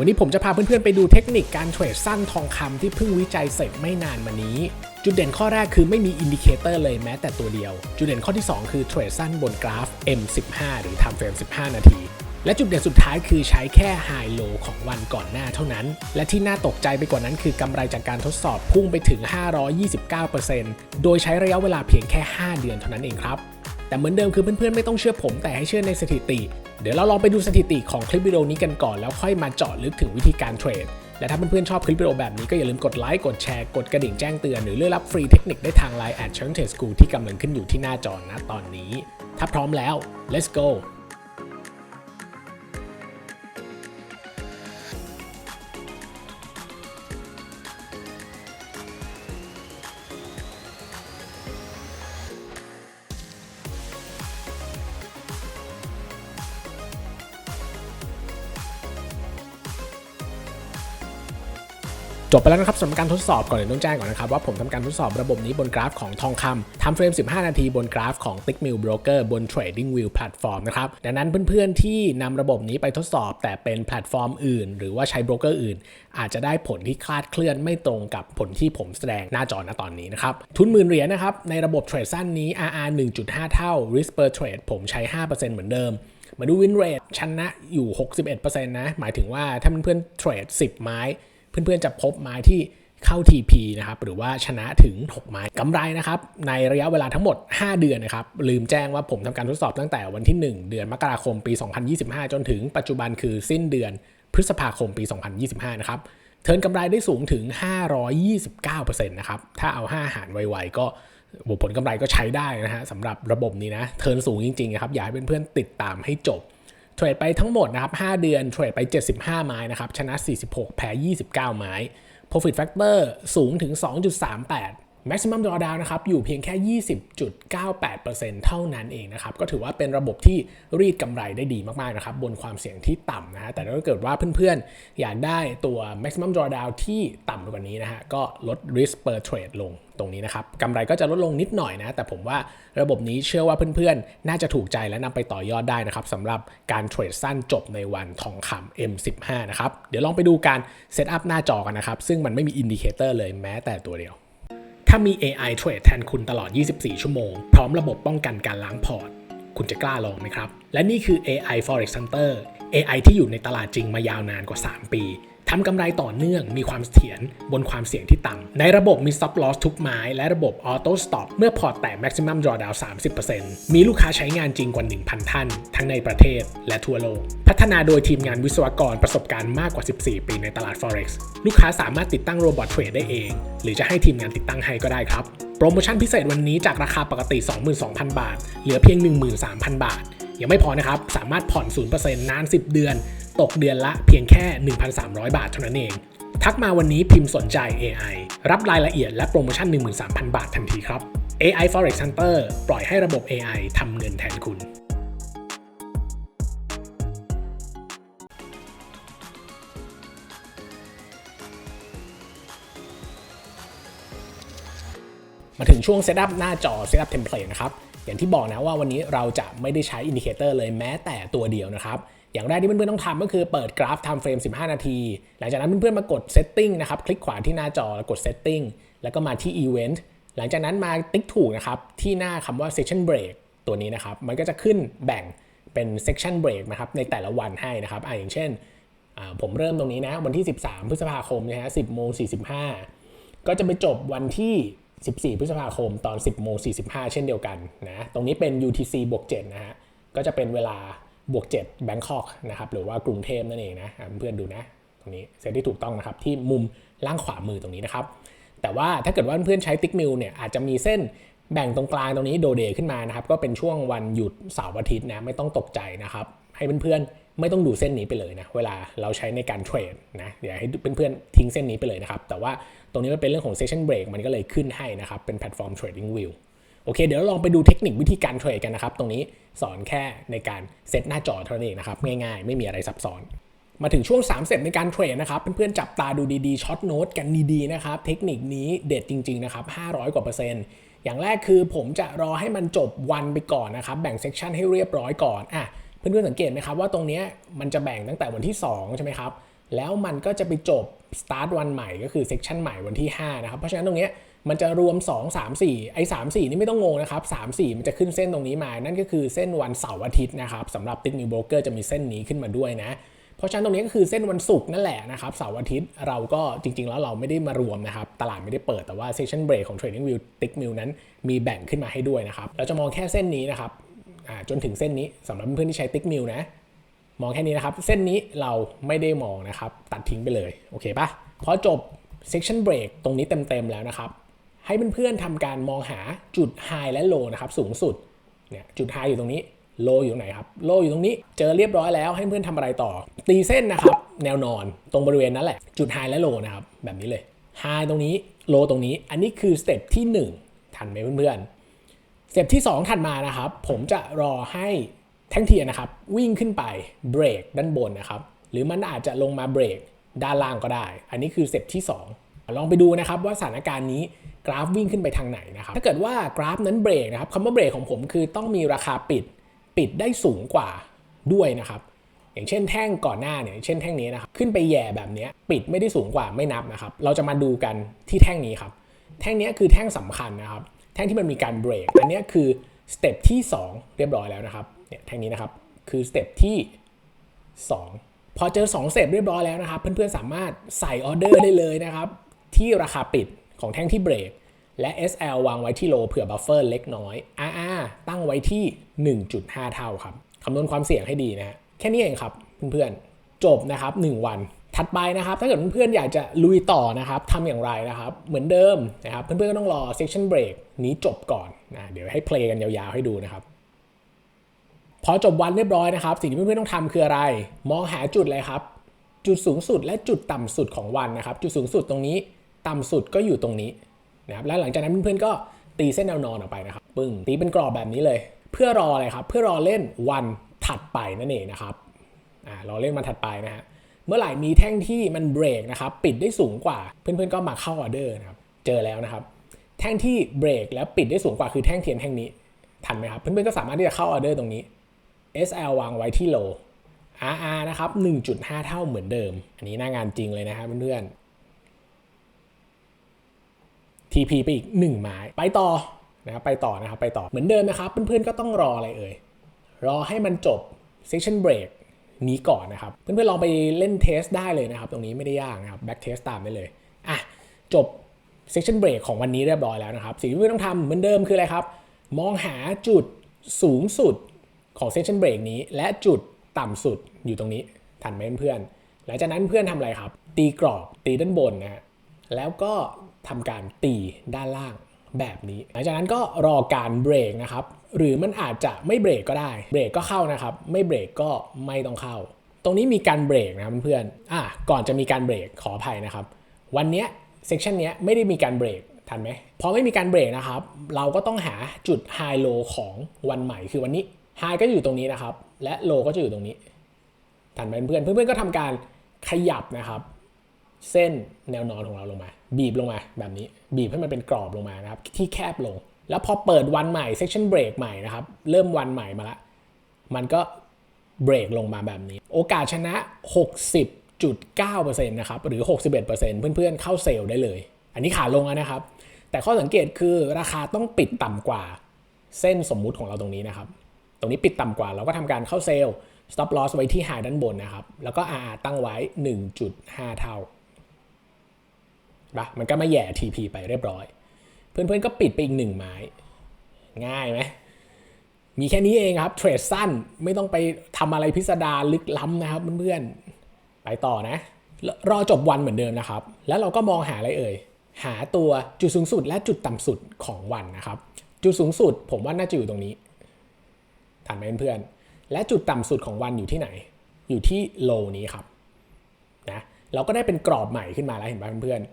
วันนี้ผมจะพาเพื่อนๆไปดูเทคนิคการเทรดสั้นทองคำที่เพิ่งวิจัยเสร็จไม่นานมานี้ จุดเด่นข้อแรกคือไม่มีอินดิเคเตอร์เลยแม้แต่ตัวเดียว จุดเด่นข้อที่ 2 คือเทรดสั้นบนกราฟ M15 หรือ time frame 15 นาทีและจุดเด่นสุดท้ายคือใช้แค่ไฮโลของวันก่อนหน้าเท่านั้น และที่น่าตกใจไปกว่านั้นคือกำไรจากการทดสอบพุ่งไปถึง 529%โดยใช้ระยะเวลาเพียงแค่ 5 เดือนเท่านั้นเองครับ แต่เหมือนเดิมคือเพื่อนๆไม่ต้องเชื่อผมแต่ให้เชื่อในสถิติ เดี๋ยวเราลองไปดูสถิติของคลิปวิดีโอนี้กันก่อนแล้วค่อยมาเจาะลึกถึงวิธีการเทรด และถ้าเพื่อนๆชอบคลิปวิดีโอแบบนี้ก็อย่าลืมกดไลค์ กดแชร์ กดกระดิ่งแจ้งเตือน หรือเลือกรับฟรีเทคนิคได้ทาง Line แอดเชิงเทสกูที่กำลังขึ้นอยู่ที่หน้าจอณตอนนี้ ถ้าพร้อมแล้ว let's go จบไปแล้วนะครับสำหรับการทดสอบก่อนอื่นต้องแจ้งก่อนนะครับว่าผมทำการทดสอบระบบนี้บนกราฟของทองคำทำเฟรม 15 นาทีบนกราฟของ t i c k m i l Broker บน Trading View แพลตฟอร์มนะครับดังนั้นเพื่อนๆที่นำระบบนี้ไปทดสอบ แต่เป็นแพลตฟอร์มอื่น หรือว่าใช้โบรกเกอร์อื่น อาจจะได้ผลที่คลาดเคลื่อนไม่ตรงกับผลที่ผมแสดงหน้าจอณตอนนี้นะครับทุนหมื่นเหรียญนะครับในระบบเทรดสั้นนี้ RR 1.5 เท่า Risk per trade ผมใช้ 5%เหมือนเดิมมาดูวินเรทชนะอยู่ 61%นะหมายถึงว่าถ้าเพื่อนๆเทรด 10 ไม้ เพื่อนๆจะพบไม้ที่เข้า TP นะครับหรือว่าชนะถึง 6 ไม้กำไรนะครับในระยะเวลาทั้งหมด 5 เดือนนะครับลืมแจ้งว่าผมทำการทดสอบตั้งแต่วันที่ 1 เดือนมกราคมปี 2025 จนถึงปัจจุบันคือสิ้นเดือนพฤษภาคมปี 2025 นะครับเทิร์นกำไรได้สูงถึง 529%นะครับถ้าเอา 5 หารไวๆก็ผลกำไรก็ใช้ได้นะฮะสำหรับระบบนี้นะเทิร์นสูงจริงๆนะครับอยากให้เพื่อนๆติดตามให้จบ เทรดไปทั้งหมดนะครับ 5 เดือนเทรดไป 75 ไม้นะครับ ชนะ 46 แพ้ 29 ไม้ Profit Factor สูงถึง 2.38 Maximum Drawdown นะครับอยู่เพียงแค่ 20.98%เท่านั้นเองนะครับก็ถือว่าเป็นระบบที่รีดกำไรได้ดีมากๆนะครับบนความเสี่ยงที่ต่ำนะฮะแต่ถ้าเกิดว่าเพื่อนๆ อยากได้ตัว Maximum Drawdown ที่ต่ำกว่านี้นะฮะก็ลด Risk per Trade ลงตรงนี้นะครับกำไรก็จะลดลงนิดหน่อยนะแต่ผมว่าระบบนี้เชื่อว่าเพื่อนๆ น่าจะถูกใจและนำไปต่อยอดได้นะครับสำหรับการเทรดสั้นจบในวันทองคำ M15 นะครับเดี๋ยวลองไปดูการเซตอัพหน้าจอกันนะครับซึ่งมันไม่มีอินดิเคเตอร์เลยแม้แต่ตัวเดียว ถ้ามี AI เทรดแทนคุณตลอด 24 ชั่วโมง พร้อมระบบป้องกันการล้างพอร์ต คุณจะกล้าลองไหมครับ และนี่คือ AI Forex Hunter AI ที่อยู่ในตลาดจริงมายาวนานกว่า 3 ปี ทำกำไรต่อเนื่องมีความเสถียรบนความเสี่ยงที่ต่ำในระบบมี stop loss ทุกไม้ และระบบ auto stop เมื่อพอร์ตแตก maximum drawdown 30%มีลูกค้าใช้งานจริงกว่า 1,000 ท่าน ทั้งในประเทศและทั่วโลก พัฒนาโดยทีมงานวิศวกรประสบการณ์มากกว่า 14 ปีในตลาด forex ลูกค้าสามารถติดตั้งโรบอทเทรดได้เอง หรือจะให้ทีมงานติดตั้งให้ก็ได้ครับ โปรโมชั่นพิเศษวันนี้จากราคาปกติ 22,000 บาท เหลือเพียง 13,000 บาทยังไม่พอนะครับ สามารถผ่อน 0%นาน 10 เดือน ตกเดือนละเพียงแค่ 1,300 บาทเท่านั้นเอง ทักมาวันนี้พิมพ์สนใจ AI รับรายละเอียดและโปรโมชั่น 13,000 บาททันทีครับ AI Forex Hunter ปล่อยให้ระบบ AI ทำเงินแทนคุณมาถึงช่วงเซตอัพหน้าจอเซตอัพเทมเพลตนะครับ อย่างที่บอกนะว่าวันนี้เราจะไม่ได้ใช้อินดิเคเตอร์เลยแม้แต่ตัวเดียวนะครับ อย่างแรกที่เพื่อนๆต้องทำก็คือเปิดกราฟ time frame 15 นาที หลังจากนั้นเพื่อนๆมากด setting นะครับคลิกขวาที่หน้าจอแล้วกด setting แล้วก็มาที่ event หลังจากนั้นมาติ๊กถูกนะครับที่หน้าคำว่า session break ตัวนี้นะครับมันก็จะขึ้นแบ่งเป็น section break นะครับในแต่ละวันให้นะครับอ่าอย่างเช่นผมเริ่มตรงนี้นะวันที่ 13 พฤษภาคมนะฮะ10โมง45 ก็จะไปจบวันที่ 14 พฤษภาคมตอน 10โมง45 เช่นเดียวกันนะ ตรงนี้เป็น UTC บวก7นะฮะ ก็จะเป็นเวลา บวก7 Bangkok นะครับหรือว่ากรุงเทพนั่นเองนะเพื่อนดูนะตรงนี้เซตที่ถูกต้องนะครับที่มุมล่างขวามือตรงนี้นะครับแต่ว่าถ้าเกิดว่าเพื่อนใช้ติ๊กมิลเนี่ยอาจจะมีเส้นแบ่งตรงกลางตรงนี้โดเดขึ้นมานะครับก็เป็นช่วงวันหยุดเสาร์อาทิตย์นะไม่ต้องตกใจนะครับให้เพื่อนๆไม่ต้องดูเส้นนี้ไปเลยนะเวลาเราใช้ในการเทรดนะเดี๋ยวให้เพื่อนๆทิ้งเส้นนี้ไปเลยนะครับแต่ว่าตรงนี้มันเป็นเรื่องของ session break มันก็เลยขึ้นให้นะครับเป็นแพลตฟอร์ม trading view โอเคเดี๋ยวลองไปดูเทคนิควิธีการเทรดกันนะครับ ตรงนี้สอนแค่ในการเซตหน้าจอเท่านั้นเองนะครับ ง่ายๆ ไม่มีอะไรซับซ้อนมาถึงช่วง3เสร็จในการเทรดนะครับเพื่อนๆจับตาดูดีๆช็อตโน้ตกันดีๆนะครับเทคนิคนี้เด็ดจริง ๆ นะครับ 500 กว่าเปอร์เซ็นต์อย่างแรกคือผมจะรอให้มันจบวันไปก่อนนะครับ แบ่งเซกชันให้เรียบร้อยก่อนอะเพื่อนๆสังเกตไหมครับว่าตรงนี้มันจะแบ่งตั้งแต่วันที่ 2 ใช่ไหมครับ แล้วมันก็จะไปจบ start วันใหม่ก็คือ section ใหม่วันที่5นะครับเพราะฉะนั้นตรงเนี้ย มันจะรวม 2 3 4 ไอ้ 3 4 นี่ไม่ต้องงงนะครับ 3 4 มันจะขึ้นเส้นตรงนี้มา นั่นก็คือเส้นวันเสาร์อาทิตย์นะครับสำหรับ Tick New Broker จะมีเส้นนี้ขึ้นมาด้วยนะ เพราะฉะนั้นตรงนี้ก็คือเส้นวันศุกร์นั่นแหละนะครับ เสาร์อาทิตย์เราก็จริง ๆ แล้วเราไม่ได้มารวมนะครับ ตลาดไม่ได้เปิดแต่ว่า session break ของ Trading View Tick Mill นั้นมีแบ่งขึ้นมาให้ด้วยนะครับ เราจะมองแค่เส้นนี้นะครับจนถึงเส้นนี้สำหรับเพื่อนที่ใช้ Tick Mill นะมองแค่นี้นะครับ เส้นนี้เราไม่ได้มองนะครับ ตัดทิ้งไปเลย โอเคปะพอจบ section break ตรงนี้เต็มๆแล้วนะครับ ให้เพื่อนๆทำการมองหาจุด high และ low นะครับสูงสุดเนี่ยจุด high อยู่ตรงนี้ low อยู่ตรงไหนครับ low อยู่ตรงนี้เจอเรียบร้อยแล้วให้เพื่อนทำอะไรต่อ ตีเส้นนะครับแนวนอนตรงบริเวณนั้นแหละ จุด high และ low นะครับแบบนี้เลย high ตรงนี้ low ตรงนี้อันนี้คือสเต็ปที่ 1 ทันไหมเพื่อนๆสเต็ปที่ 2 ถัดมานะครับ ผมจะรอให้แท่งเทียนนะครับ วิ่งขึ้นไปเบรกด้านบนนะครับ หรือมันอาจจะลงมาเบรกด้านล่างก็ได้ อันนี้คือสเต็ปที่ 2 ลองไปดูนะครับว่าสถานการณ์นี้ กราฟวิ่งขึ้นไปทางไหนนะครับ ถ้าเกิดว่ากราฟนั้นเบรกนะครับคำว่าเบรกของผมคือต้องมีราคาปิดปิดได้สูงกว่าด้วยนะครับ อย่างเช่นแท่งก่อนหน้าเนี่ยเช่นแท่งนี้นะครับ ขึ้นไปแย่แบบเนี้ยปิดไม่ได้สูงกว่าไม่นับนะครับ เราจะมาดูกันที่แท่งนี้ครับ แท่งนี้คือแท่งสำคัญนะครับ แท่งที่มันมีการเบรก อันเนี้ยคือสเต็ปที่ 2 เรียบร้อยแล้วนะครับ เนี่ยแท่งนี้นะครับ คือสเต็ปที่ 2 พอเจอ2สเต็ปเรียบร้อยแล้วนะครับ เพื่อนๆสามารถใส่ออเดอร์ได้เลยนะครับ ที่ราคาปิด ของแท่งที่เบรก และ SL วางไว้ที่โลเผื่อบัฟเฟอร์เล็กน้อย RR ตั้งไว้ที่ 1.5 เท่าครับคำนวณความเสี่ยงให้ดีนะแค่นี้เองครับเพื่อนๆ จบนะครับ 1 วันถัดไปนะครับ ถ้าเกิดเพื่อนๆ อยากจะลุยต่อนะครับทำอย่างไรนะครับ เหมือนเดิมนะครับ เพื่อนๆ ก็ต้องรอ section break นี้จบก่อนนะเดี๋ยวให้เพลย์กันยาวๆ ให้ดูนะครับ พอจบวันเรียบร้อยนะครับ สิ่งที่เพื่อนๆ ต้องทำคืออะไร มองหาจุดเลยครับ จุดสูงสุดและจุดต่ำสุดของวันนะครับ จุดสูงสุดตรงนี้ ต่ำสุดก็อยู่ตรงนี้นะครับและหลังจากนั้นเพื่อนๆก็ตีเส้นแนวนอนออกไปนะครับปึ้งตีเป็นกรอบแบบนี้เลย เพื่อรออะไรครับ เพื่อรอเล่นวันถัดไปนั่นเองนะครับอ่ารอเล่นวันถัดไปนะฮะเมื่อไหร่มีแท่งที่มันเบรกนะครับปิดได้สูงกว่า เพื่อนๆก็มาเข้าออเดอร์นะครับเจอแล้วนะครับ แท่งที่เบรกแล้วปิดได้สูงกว่าคือแท่งเทียนแท่งนี้ทันไหมครับเพื่อนๆก็สามารถที่จะเข้าออเดอร์ตรงนี้ SL วางไว้ที่โล RR นะครับ1.5 เท่าเหมือนเดิม อันนี้หน้างานจริงเลยนะครับเพื่อนๆ TP ไปอีก 1 ไม้ ไปต่อนะครับไปต่อนะครับไปต่อเหมือนเดิมนะครับเพื่อนๆก็ต้องรออะไรเอ่ยรอให้มันจบ section break นี้ก่อนนะครับ เพื่อนๆลองไปเล่นเทสได้เลยนะครับ ตรงนี้ไม่ได้ยากนะครับ back test ตามได้เลยอะจบ section break ของวันนี้เรียบร้อยแล้วนะครับ สิ่งที่เพื่อนต้องทำเหมือนเดิมคืออะไรครับ มองหาจุดสูงสุดของ section break นี้ และจุดต่ำสุดอยู่ตรงนี้ทันไหมเพื่อนหลังจากนั้นเพื่อนทำอะไรครับ ตีกรอบตีด้านบนนะฮะแล้วก็ ทำการตีด้านล่างแบบนี้ หลังจากนั้นก็รอการเบรกนะครับ หรือมันอาจจะไม่เบรกก็ได้ เบรกก็เข้านะครับ ไม่เบรกก็ไม่ต้องเข้า ตรงนี้มีการเบรกนะครับเพื่อนๆอะก่อนจะมีการเบรกขออภัยนะครับ วันนี้เซกชันนี้ไม่ได้มีการเบรกทันไหมพอไม่มีการเบรกนะครับ เราก็ต้องหาจุดไฮโลของวันใหม่คือวันนี้ไฮก็อยู่ตรงนี้นะครับ และโลก็จะอยู่ตรงนี้ทันไหมเพื่อนเพื่อนๆก็ทำการขยับนะครับ เส้นแนวนอนของเราลงมา บีบลงมาแบบนี้ บีบให้มันเป็นกรอบลงมานะครับ ที่แคบลง แล้วพอเปิดวันใหม่ section break ใหม่นะครับ เริ่มวันใหม่มาละ มันก็เบรกลงมาแบบนี้ โอกาสชนะ 60.9%นะครับหรือ 61%เพื่อนๆเข้าเซลล์ได้เลย อันนี้ขาลงแล้วนะครับ แต่ข้อสังเกตคือราคาต้องปิดต่ำกว่าเส้นสมมุติของเราตรงนี้นะครับ ตรงนี้ปิดต่ำกว่าเราก็ทำการเข้าเซลล์ stop loss ไว้ที่ high ด้านบนนะครับ แล้วก็ RR ตั้งไว้ 1.5 เท่า ปะมันก็มาแย่ TP ไปเรียบร้อย เพื่อนๆก็ปิดไปอีกหนึ่งไม้ ง่ายไหมมีแค่นี้เองครับ เทรดสั้นไม่ต้องไปทำอะไรพิสดารลึกล้ำนะครับเพื่อนๆ ไปต่อนะ รอจบวันเหมือนเดิมนะครับ แล้วเราก็มองหาอะไรเอ่ย หาตัวจุดสูงสุดและจุดต่ำสุดของวันนะครับ จุดสูงสุดผมว่าน่าจะอยู่ตรงนี้ทันไหมเพื่อนๆ และจุดต่ำสุดของวันอยู่ที่ไหน อยู่ที่โลนี้ครับนะเราก็ได้เป็นกรอบใหม่ขึ้นมาแล้วเห็นไหมเพื่อนๆ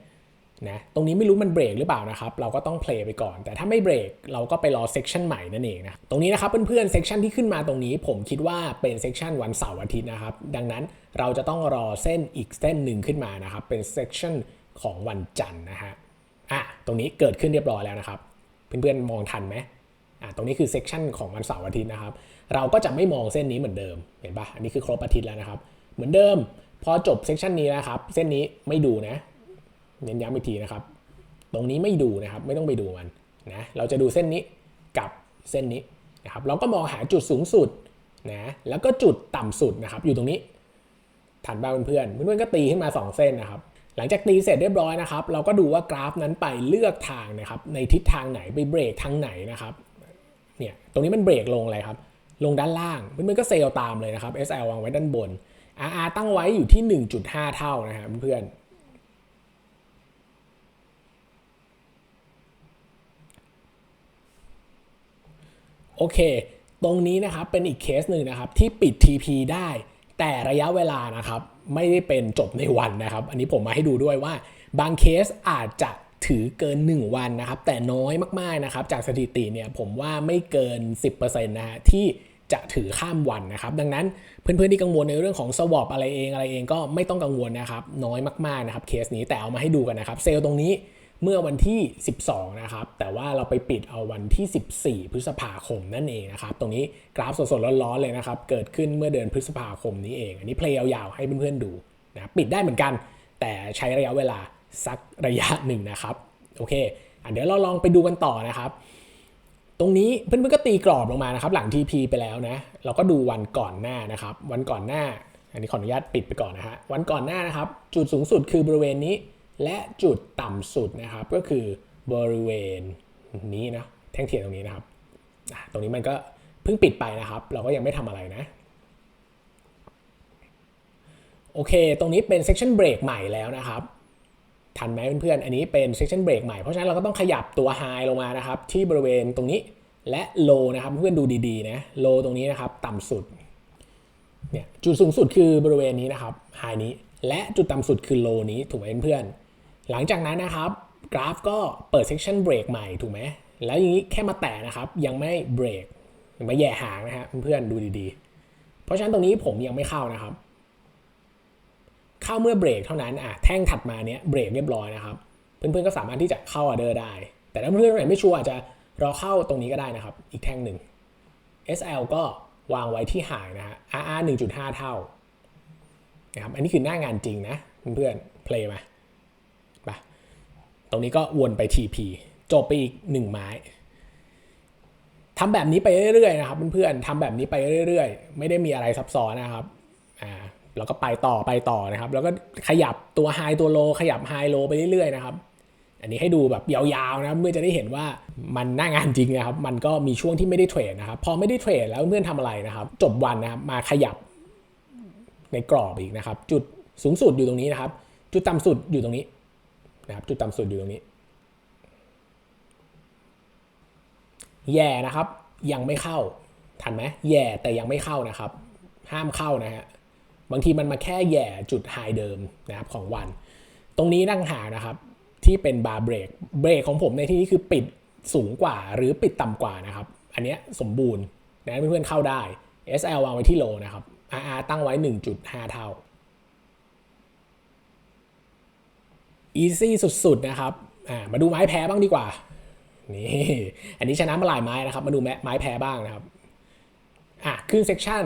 นะตรงนี้ไม่รู้มันเบรกหรือเปล่านะครับ เราก็ต้องเพลย์ไปก่อน แต่ถ้าไม่เบรกเราก็ไปรอเซกชันใหม่นั่นเองนะ ตรงนี้นะครับเพื่อนๆเซกชันที่ขึ้นมาตรงนี้ ผมคิดว่าเป็นเซกชันวันเสาร์อาทิตย์นะครับ ดังนั้นเราจะต้องรอเส้นอีกเส้นหนึ่งขึ้นมานะครับ เป็นเซกชันของวันจันทร์นะฮะ อะ ตรงนี้เกิดขึ้นเรียบร้อยแล้วนะครับ เพื่อนๆมองทันไหมอะ ตรงนี้คือเซกชันของวันเสาร์อาทิตย์นะครับ เราก็จะไม่มองเส้นนี้เหมือนเดิม เห็นปะอันนี้คือครบอาทิตย์แล้วนะครับ เหมือนเดิม พอจบเซสชันนี้นะครับ เส้นนี้ไม่ดูนะ เน้นย้ำอีกทีนะครับ ตรงนี้ไม่ดูนะครับ ไม่ต้องไปดูมันนะ เราจะดูเส้นนี้กับเส้นนี้นะครับ เราก็มองหาจุดสูงสุดนะ แล้วก็จุดต่ำสุดนะครับ อยู่ตรงนี้ถันบ้าเพื่อนเพื่อนก็ตีขึ้นมา 2 เส้นนะครับ หลังจากตีเสร็จเรียบร้อยนะครับ เราก็ดูว่ากราฟนั้นไปเลือกทางนะครับ ในทิศทางไหนไปเบรกทางไหนนะครับ เนี่ย ตรงนี้มันเบรกลงอะไรครับ ลงด้านล่าง เพื่อนๆก็เซลตามเลยนะครับ SL วางไว้ด้านบน RR ตั้งไว้อยู่ที่ 1.5 เท่านะครับเพื่อน โอเค ตรงนี้นะครับเป็นอีกเคสหนึ่งนะครับที่ปิด TP ได้ แต่ระยะเวลานะครับไม่ได้เป็นจบในวันนะครับ อันนี้ผมมาให้ดูด้วยว่า บางเคสอาจจะถือเกิน 1 วันนะครับ แต่น้อยมากๆนะครับ จากสถิติเนี่ยผมว่าไม่เกิน 10%นะฮะที่จะถือข้ามวันนะครับ ดังนั้นเพื่อนๆที่กังวลในเรื่องของสวอปอะไรเองอะไรเองก็ไม่ต้องกังวลนะครับ น้อยมากๆนะครับเคสนี้แต่เอามาให้ดูกันนะครับ เซลล์ตรงนี้ เมื่อวันที่ 12 นะครับ แต่ว่าเราไปปิดเอาวันที่ 14 พฤษภาคมนั่นเองนะครับ ตรงนี้กราฟสดๆร้อนๆเลยนะครับ เกิดขึ้นเมื่อเดือนพฤษภาคมนี้เอง อันนี้เพลย์ยาวๆให้เพื่อนๆดูนะปิดได้เหมือนกัน แต่ใช้ระยะเวลาสักระยะหนึ่งนะครับโอเคอเดี๋ยวเราลองไปดูกันต่อนะครับ ตรงนี้เพื่อนๆก็ตีกรอบลงมานะครับ หลัง TP ไปแล้วนะ เราก็ดูวันก่อนหน้านะครับ วันก่อนหน้า อันนี้ขออนุญาตปิดไปก่อนนะฮะวันก่อนหน้านะครับ จุดสูงสุดคือบริเวณนี้ และจุดต่ำสุดนะครับก็คือบริเวณนี้นะแท่งเทียนตรงนี้นะครับ ตรงนี้มันก็เพิ่งปิดไปนะครับ เราก็ยังไม่ทำอะไรนะโอเค ตรงนี้เป็น section break ใหม่แล้วนะครับ ทันไหมเพื่อนๆ อันนี้เป็น section break ใหม่ เพราะฉะนั้นเราก็ต้องขยับตัว high ลงมานะครับ ที่บริเวณตรงนี้และ low นะครับ เพื่อนๆดูดีๆ นะ low ตรงนี้นะครับ ต่ำสุด เนี่ย จุดสูงสุดคือบริเวณนี้นะครับ high นี้ และจุดต่ำสุดคือ low นี้ ถูกไหมเพื่อนๆ หลังจากนั้นนะครับ กราฟก็เปิด section break ใหม่ถูกไหมแล้วอย่างนี้แค่มาแตะนะครับ ยังไม่ break ยังไม่แย่หางนะฮะเพื่อนดูดีๆ เพราะฉะนั้นตรงนี้ผมยังไม่เข้านะครับ เข้าเมื่อเบรกเท่านั้นอะแท่งถัดมาเนี้ยเบรกเรียบร้อยนะครับ เพื่อนๆก็สามารถที่จะเข้าออเดอร์ได้ แต่ถ้าเพื่อนๆไหนไม่ชัวร์อาจจะรอเข้าตรงนี้ก็ได้นะครับ อีกแท่งหนึ่ง SL ก็วางไว้ที่หางนะฮะ RR 1.5 เท่านะครับอันนี้คือหน้างานจริงนะเพื่อนๆเพลย์มาไปต รงนี้ก็วนไป TP จบไปอีก 1 ไม้ทำแบบนี้ไปเรื่อยๆนะครับเพื่อนๆทำแบบนี้ไปเรื่อยๆ ไม่ได้มีอะไรซับซ้อนนะครับอ่าแล้วก็ไปต่อไปต่อนะครับ แล้วก็ขยับตัวไฮตัวโลขยับไฮโลไปเรื่อยๆนะครับ อันนี้ให้ดูแบบยาวๆนะเพื่อจะได้เห็นว่ามันหน้างานจริงนะครับ มันก็มีช่วงที่ไม่ได้เทรดนะครับ พอไม่ได้เทรดแล้วเพื่อนทำอะไรนะครับ จบวันนะครับมาขยับในกรอบอีกนะครับ จุดสูงสุดอยู่ตรงนี้นะครับ จุดต่ำสุดอยู่ตรงนี้ นะครับจุดต่ำสุดอยู่ตรงนี้ แย่นะครับ ยังไม่เข้า ทันไหมแย่แต่ยังไม่เข้านะครับ ห้ามเข้านะฮะบางทีมันมาแค่แย่จุดไฮเดิมนะครับของวัน ตรงนี้นั่งหานะครับที่เป็นบาร์เบรกเบรกของผมในที่นี้คือปิดสูงกว่าหรือปิดต่ำกว่านะครับ อันนี้สมบูรณ์นะเพื่อนๆเข้าได้ SL วางไว้ที่โลนะครับ RR ตั้งไว้ 1.5 เท่า easy สุดๆนะครับมาดูไม้แพ้บ้างดีกว่า นี่ อันนี้ชนะมาหลายไม้นะครับ มาดูไม้แพ้บ้างนะครับ อะ ขึ้นเซกชัน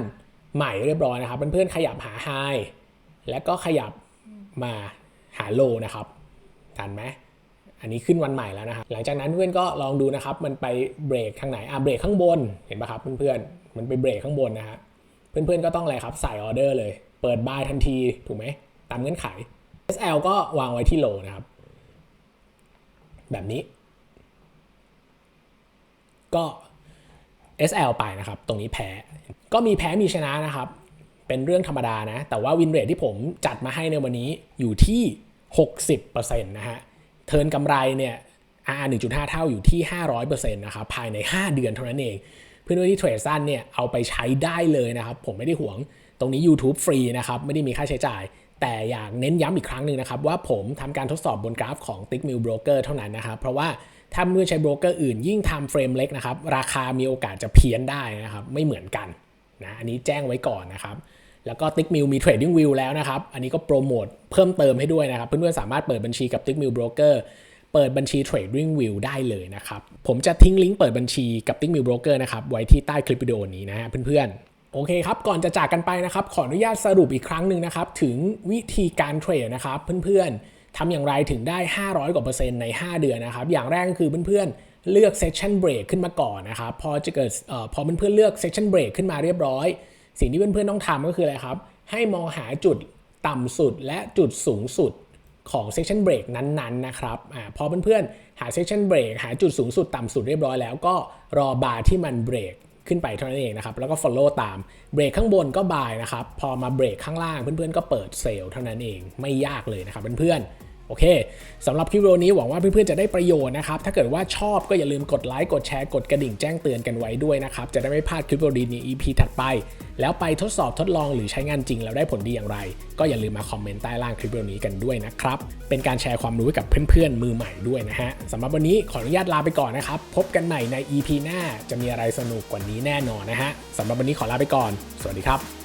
ใหม่เรียบร้อยนะครับ เพื่อนๆขยับหาไฮแล้วก็ขยับมาหาโลนะครับ ทันไหม อันนี้ขึ้นวันใหม่แล้วนะครับ หลังจากนั้นเพื่อนก็ลองดูนะครับ มันไปเบรกทางไหน อะ เบรกข้างบน เห็นปะครับเพื่อนๆ มันไปเบรกข้างบนนะฮะ เพื่อนๆก็ต้องอะไรครับ ใส่ออเดอร์เลย เปิดบายทันที ถูกไหม ตามเงื่อนไข SL ก็วางไว้ที่โลนะครับ แบบนี้ ก็ SL ไปนะครับ ตรงนี้แพ้ ก็มีแพ้มีชนะนะครับ เป็นเรื่องธรรมดานะ แต่ว่าวินเรทที่ผมจัดมาให้ในวันนี้อยู่ที่ 60%นะฮะ เทิร์นกำไรเนี่ย R 1.5 เท่าอยู่ที่ 500%นะครับ ภายใน 5 เดือนเท่านั้นเอง เพื่อนๆที่เทรดสั้นเนี่ย เอาไปใช้ได้เลยนะครับ ผมไม่ได้หวง ตรงนี้ YouTube ฟรีนะครับ ไม่ได้มีค่าใช้จ่าย แต่อยากเน้นย้ำอีกครั้งหนึ่งนะครับว่าผมทำการทดสอบบนกราฟของ t i c k m i l Broker เท่านั้นนะครับ เพราะว่าถ้าเมื่อใช้โบรกเกอร์อื่นยิ่งทำเฟรมเล็กนะครับ ราคามีโอกาสจะเพี้ยนได้นะครับ ไม่เหมือนกันนะอันนี้แจ้งไว้ก่อนนะครับ แล้วก็ t i c k m i l มี Trading View แล้วนะครับ อันนี้ก็โปรโมทเพิ่มเติมให้ด้วยนะครับ เพื่อนๆสามารถเปิดบัญชีกับ t i c k m i l Broker เปิดบัญชี Trading View ได้เลยนะครับ ผมจะทิ้งลิงก์เปิดบัญชีกับ t i c k m i l Broker นะครับไว้ที่ใต้คลิปวิดีโอนี้นะฮะเพื่อน โอเคครับ ก่อนจะจากกันไปนะครับ ขออนุญาตสรุปอีกครั้งหนึ่งนะครับ ถึงวิธีการเทรดนะครับเพื่อนๆทำอย่างไรถึงได้ 500 กว่าเปอร์เซ็นต์ใน 5 เดือนนะครับ อย่างแรกก็คือเพื่อนๆ เลือก section break ขึ้นมาก่อนนะครับ พอจะเกิดออพอเพื่อนๆเลือก section break ขึ้นมาเรียบร้อย สิ่งที่เพื่อนๆต้องทำก็คืออะไรครับ ให้มองหาจุดต่ำสุดและจุดสูงสุดของ section break นั้นๆนะครับอาพอเพื่อนๆหา section break หาจุดสูงสุดต่ำสุดเรียบร้อยแล้วก็รอบาร์ที่มันเบรก ขึ้นไปเท่านั้นเองนะครับ แล้วก็ follow ตามเบรกข้างบนก็บายนะครับ พอมาเบรกข้างล่างเพื่อนๆก็เปิดเซลล์เท่านั้นเองไม่ยากเลยนะครับเพื่อนๆ โอเคสำหรับคลิปวิดีโอนี้หวังว่าเพื่อนๆจะได้ประโยชน์นะครับ ถ้าเกิดว่าชอบก็อย่าลืมกดไลค์กดแชร์กดกระดิ่งแจ้งเตือนกันไว้ด้วยนะครับ จะได้ไม่พลาดคลิปวิดีโอดีใน EP ถัดไป แล้วไปทดสอบทดลองหรือใช้งานจริงแล้วได้ผลดีอย่างไร ก็อย่าลืมมาคอมเมนต์ใต้ล่างคลิปวิดีโอนี้กันด้วยนะครับ เป็นการแชร์ความรู้ให้กับเพื่อนๆมือใหม่ด้วยนะฮะสำหรับวันนี้ขออนุญาตลาไปก่อนนะครับพบกันใหม่ใน EP หน้าจะมีอะไรสนุกกว่านี้แน่นอนนะฮะสำหรับวันนี้ขอลาไปก่อน สวัสดีครับ